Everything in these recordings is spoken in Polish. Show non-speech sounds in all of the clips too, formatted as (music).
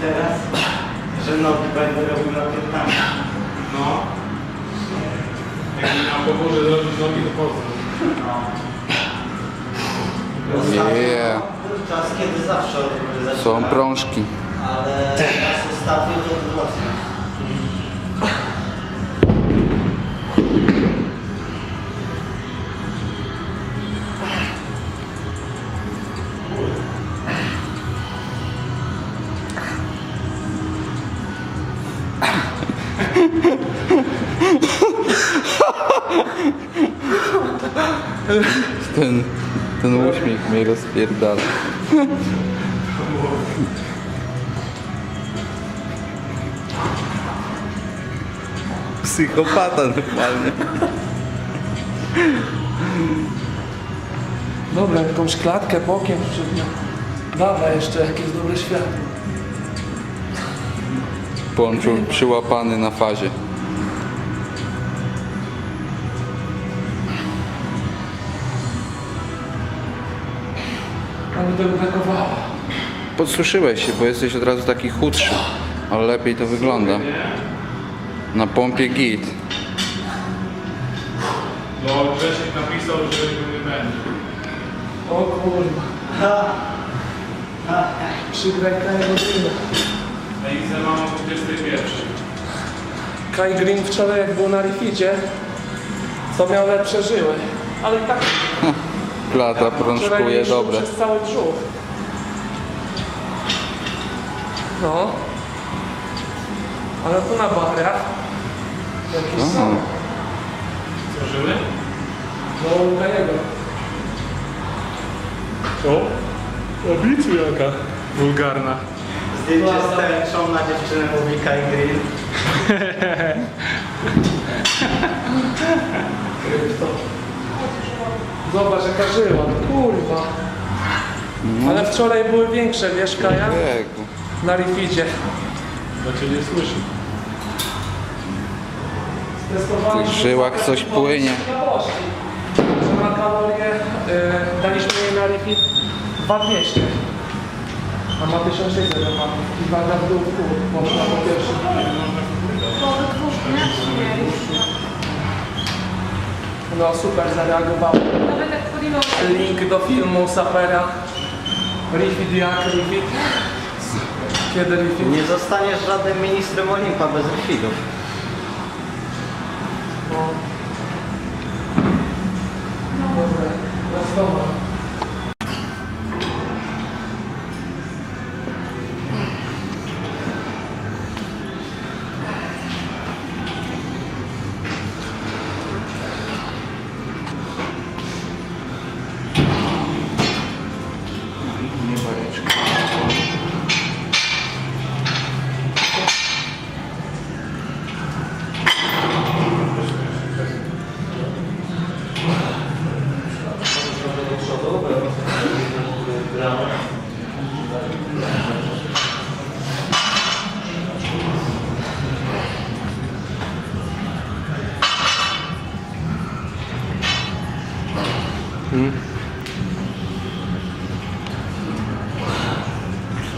Teraz, że nogi będę robił na 15. No. Jak mi na podwórze zrobić nogi, to pozdro. No. Yeah. Czas, kiedy zawsze od góry Są prążki. Ale teraz ostatnio to odwrotnie. Mnie rozpierdala. Psychopata normalnie. Dobra, jakąś klatkę bokiem przed Dawaj jeszcze jakieś dobre światło. Połączył przyłapany na fazie. Mi tego brakowało. Podsuszyłeś się, bo jesteś od razu taki chudszy. Ale lepiej to wygląda. Na pompie git. No, Grzesiek napisał, że go nie będzie. O kurwa. Przygraj Kai godzinę. A Izę mam o 21. Kai Green wczoraj jak był na Rificie, to miał lepsze żyły. Ale i tak (laughs) Klata wczoraj prążkuje jeździł dobre. przez cały brzuch. No. Ale tu na barach jakieś są. Co, żyły? No u Kajego. Co? Obliczu jaka. Wulgarna. Zdjęcie z tęczą na dziewczynę mówi Kai Green. (laughs) (laughs) Zobacz jaka żyła, kurwa. Ale wczoraj były większe, wiesz Kaja? Jejku. Na Rificie. Bo cię nie słyszy. W tych żyłach coś płynie. na kalorie y, daliśmy jej na Rifit 2200. A ma 1600 chyba. I waga w dół w dół. Można po. No super zareagowało. Nawet jak podjęło Link do filmu Sapera. Rifit jak Rifit. Kiedy Rifit? Nie zostaniesz żadnym ministrem Olimpa bez refidów. No. Dobra, let's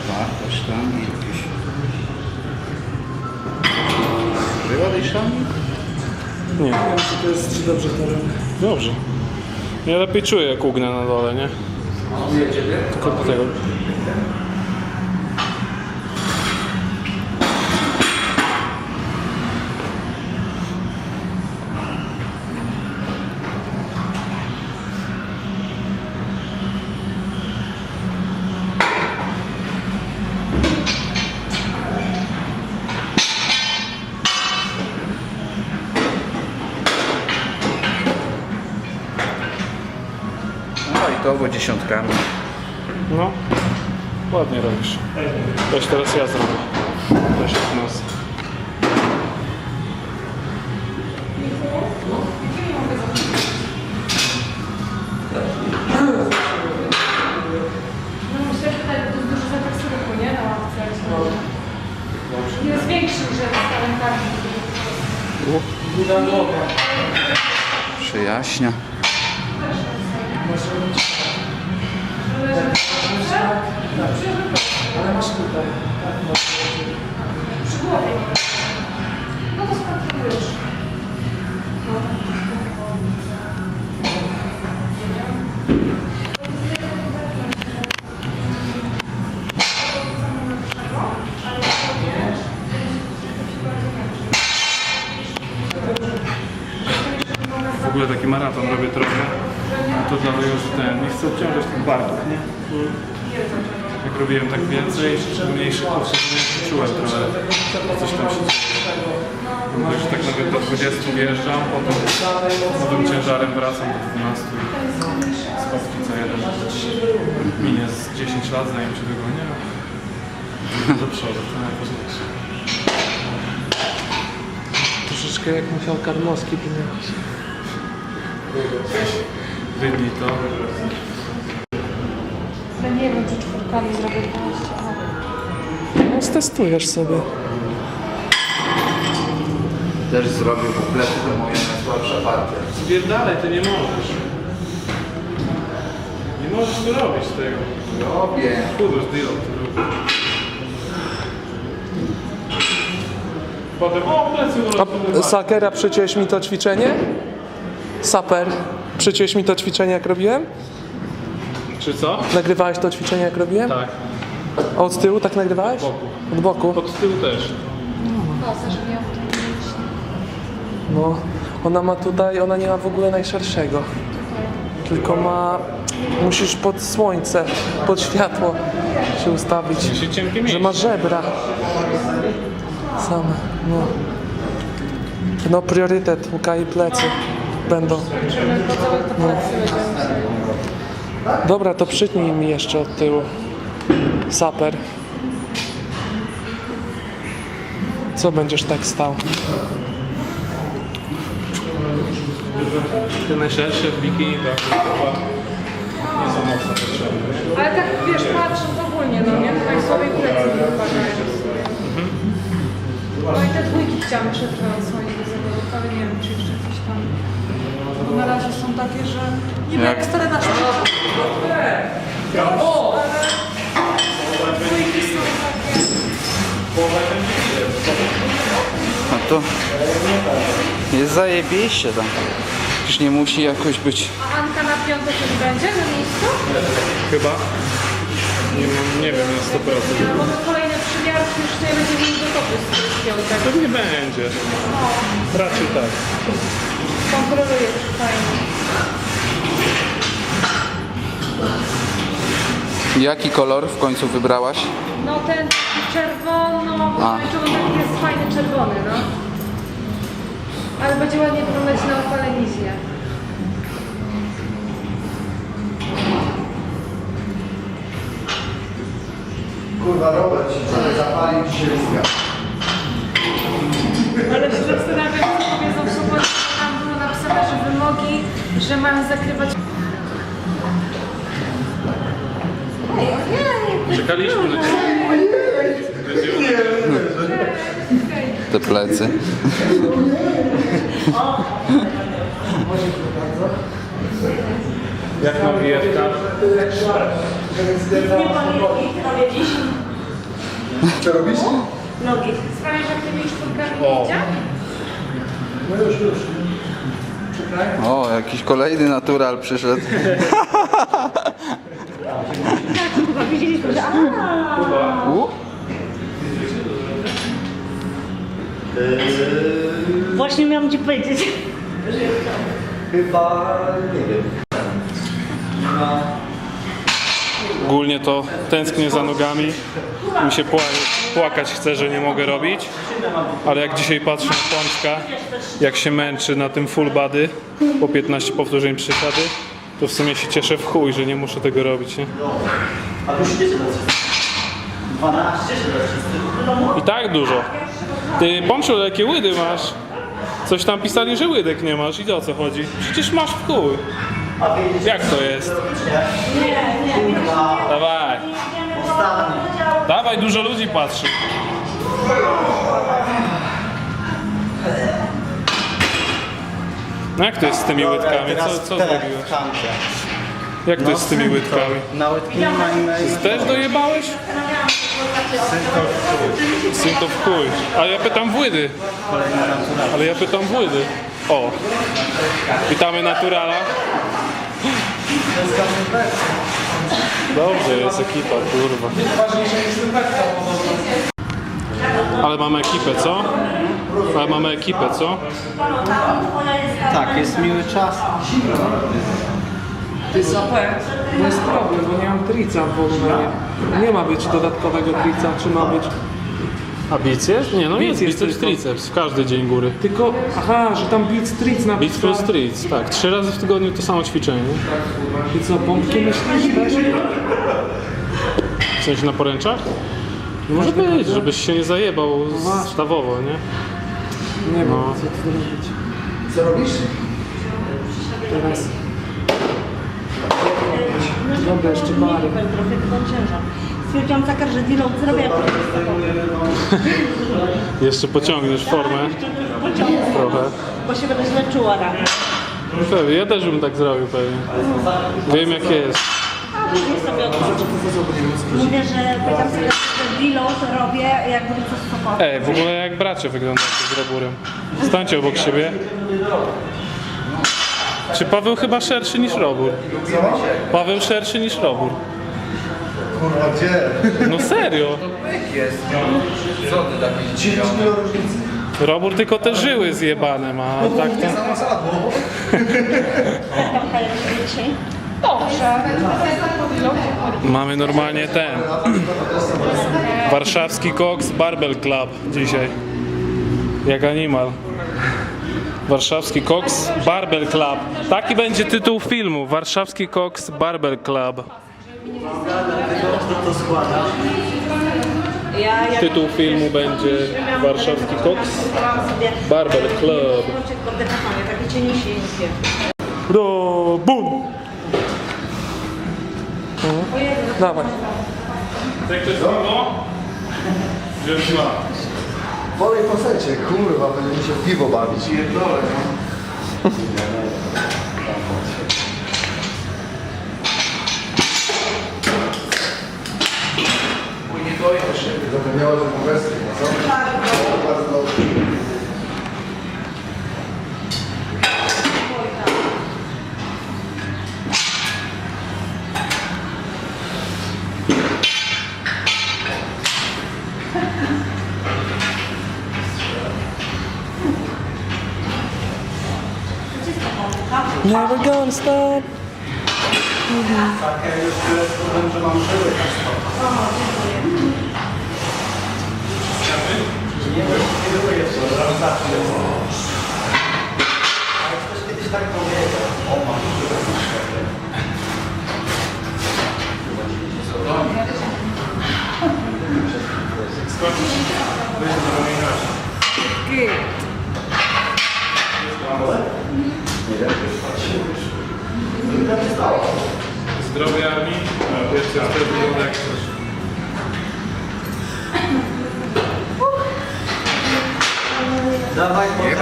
Warto sztangi jakieś. Żyła tej sztangi? Nie. Nie wiem, czy to jest, czy dobrze to robię. Dobrze. Ja lepiej czuję jak ugnę na dole, nie? Tylko do tego. Było dziesiątkami. No. Ładnie robisz. Weź teraz ja zrobię. Weź od nas. No myślę, że tutaj to jest większy niż z talentami. Przyjaśnia. Robiłem tak więcej, mniejszych kursów, nie czułem trochę, coś tam się dzieje. Mówię, że tak nawet do 20 wjeżdżam, potem nowym ciężarem wracam do 12 i spadki co jeden. Minie z 10 lat, zanim się dogonię. Do przodu, to najważniejsze. Troszeczkę jak musiał Karnowski wymienić. Wydnij to. Ale nie wiem, czy czwórkami zrobię 12. O. No stestujesz sobie. Też zrobił komplety, to moja najsłabsza partia. Spierdalaj, ty nie możesz. Nie możesz tu robić tego. Robię. Kudos, deal. Potem, o, plecy A. Sakera przyciąłeś mi to ćwiczenie? Saper, przyciąłeś mi to ćwiczenie jak robiłem? Czy co? Nagrywałeś to ćwiczenie jak robiłem? Tak, A od tyłu tak nagrywałeś? boku. Od boku? Pod tyłu też. No, ona ma tutaj, ona nie ma w ogóle najszerszego. Tylko ma, musisz pod słońce, pod światło się ustawić. się cienkie Że mięśnie. ma żebra. Same, no. No priorytet, łuka i plecy będą. Do całych to plecy będziemy. Dobra, to przytnij mi jeszcze od tyłu. Saper. Co będziesz tak stał? Te najszersze w bikini tak, chyba nie są mocno potrzebne. Ale tak wiesz, patrząc ogólnie, no nie? Tutaj sobie plecy nie wymagają. No i te dwójki chciałam do zawodów, ale nie wiem, czy jeszcze coś tam. Bo na razie są takie, że nie wiem, Jak- jak stare na szkołę. O! Dwójki są takie. No to jest zajebiście tam. Przecież nie musi jakoś być. A Anka na piątek już będzie na miejscu? Chyba? Nie, mam, nie wiem na 100%. No bo to kolejne przymiarki już nie będzie mieli gotowy z piątek. Pewnie będzie. Raczej tak. Kontroluję już fajnie. Jaki kolor w końcu wybrałaś? No ten taki czerwono, A. taki jest fajny czerwony, no. Ale będzie ładnie wyglądać na opalenizie. Kurwa, Robert się trochę zapalił, dzisiaj zgadł. Że mają zakrywać... Czekaliśmy na ciebie. Te plecy. Jak nawijewka? Co robisz? Sprawiasz, jak tymi czwórkami O. idzie? O, jakiś kolejny natural przyszedł. Chyba widzieliśmy, że a, U? właśnie miałam ci powiedzieć. Chyba, nie wiem. Ogólnie to tęsknię za nogami. Mi się pła- płakać chce, że nie mogę robić. Ale jak dzisiaj patrzę na Pączka, jak się męczy na tym full body, po 15 powtórzeń przysiady, to w sumie się cieszę w chuj, że nie muszę tego robić. Nie? A tu się 12 się I tak dużo. Ty, Pączu, jakie łydy masz? Coś tam pisali, że łydek nie masz. I o co chodzi? Przecież masz w chuj. Jak to jest? Dawaj. Dawaj, dużo ludzi patrzy. No jak to jest z tymi łydkami? Co, co zrobiłeś? Jak to jest z tymi łydkami? Na łydki nie ma innej. Też dojebałeś? Synto w chuj. Ale ja pytam w łydy. Ale ja pytam w łydy. O. Witamy Naturala. Dobrze jest ekipa, kurwa. Ale mamy ekipę, co? Ale mamy ekipę, co? Tak, jest miły czas. To jest problem, bo nie mam trica w wolumenie. Nie ma być dodatkowego trica, czy ma być? A bic jest? Nie, no Bic jest biceps, tylko. triceps, w każdy dzień góry. Tylko, aha, że tam beat tric na Bic plus tric, tak. Trzy razy w tygodniu to samo ćwiczenie. I co, pompki myślisz też? W sensie na poręczach? Może być, żebyś się nie zajebał stawowo, nie? Nie wiem, No. co tu robić. Co robisz? Teraz. Dobra, jeszcze bary. Trochę tylko ciężar. Stwierdziłam taka, że deload zrobię, a potem (laughs) Jeszcze pociągniesz formę trochę. bo się będę źle czuła rano. No Pewnie, ja też bym tak zrobił pewnie. Wiem jak jest. Odpocząć. Mówię, że powiedziałam sobie, że deload robię, jak będę coś spokojnie. Ej, w ogóle jak bracie wyglądacie z Roburem. Stańcie obok siebie. Czy Paweł chyba szerszy niż Robur? Paweł szerszy niż Robur. Kurwa, gdzie? No serio. Robur tylko te żyły zjebane ma, a tak to... Tam kaję dzisiaj. Dobrze. Mamy normalnie ten. Warszawski Cox Barbell Club dzisiaj. Jak animal. Warszawski Cox Barbell Club. Taki będzie tytuł filmu. Warszawski Cox Barbell Club. To składa. Tytuł filmu będzie Warszawski sobie Barbell Club. dekatonie, takie cieniusieńkie. Robun! Dawaj. Jak to jest? Wziąłem. Polej po secie, kurwa, będziemy się w piwo bawić. Pierdolę, no. (laughs) Zapomniała, że po wersji, co? Bardzo dobrze. Never gonna stop. Zdrowie armii. Pierwszy raz wygląda jak coś. Dawaj po treningu.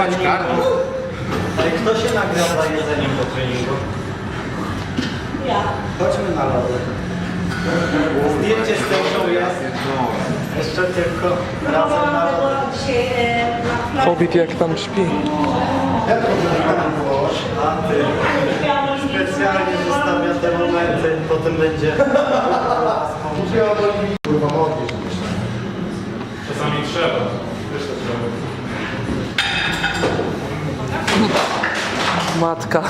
Ej, kto się nagrał za jedzeniem po treningu? Ja. Chodźmy na lody. Zdjęcie z tą jest. Jeszcze tylko razem na lody. tego e. Hobbit jak tam śpi. A ty specjalnie zostawia te momenty, potem będzie... Kurwa, modlisz się. Czasami trzeba. Wiesz to trzeba. Matka.